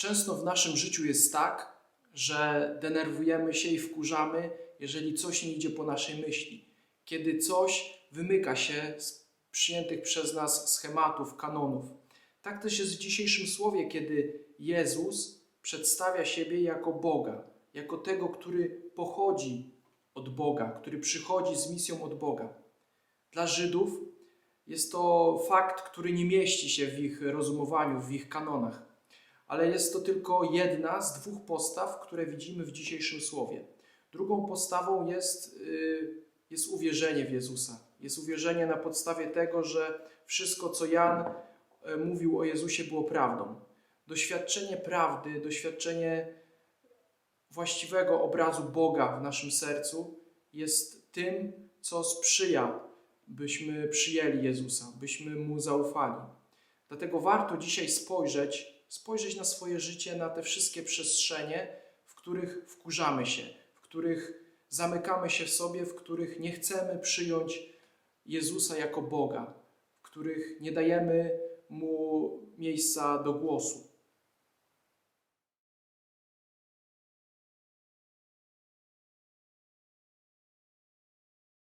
Często w naszym życiu jest tak, że denerwujemy się i wkurzamy, jeżeli coś nie idzie po naszej myśli. Kiedy coś wymyka się z przyjętych przez nas schematów, kanonów. Tak też jest w dzisiejszym słowie, kiedy Jezus przedstawia siebie jako Boga, jako tego, który pochodzi od Boga, który przychodzi z misją od Boga. Dla Żydów jest to fakt, który nie mieści się w ich rozumowaniu, w ich kanonach, ale jest to tylko jedna z dwóch postaw, które widzimy w dzisiejszym słowie. Drugą postawą jest, y, jest uwierzenie w Jezusa. Jest uwierzenie na podstawie tego, że wszystko, co Jan e, mówił o Jezusie, było prawdą. Doświadczenie prawdy, doświadczenie właściwego obrazu Boga w naszym sercu jest tym, co sprzyja, byśmy przyjęli Jezusa, byśmy Mu zaufali. Dlatego warto dzisiaj spojrzeć, spojrzeć na swoje życie, na te wszystkie przestrzenie, w których wkurzamy się, w których zamykamy się w sobie, w których nie chcemy przyjąć Jezusa jako Boga, w których nie dajemy Mu miejsca do głosu.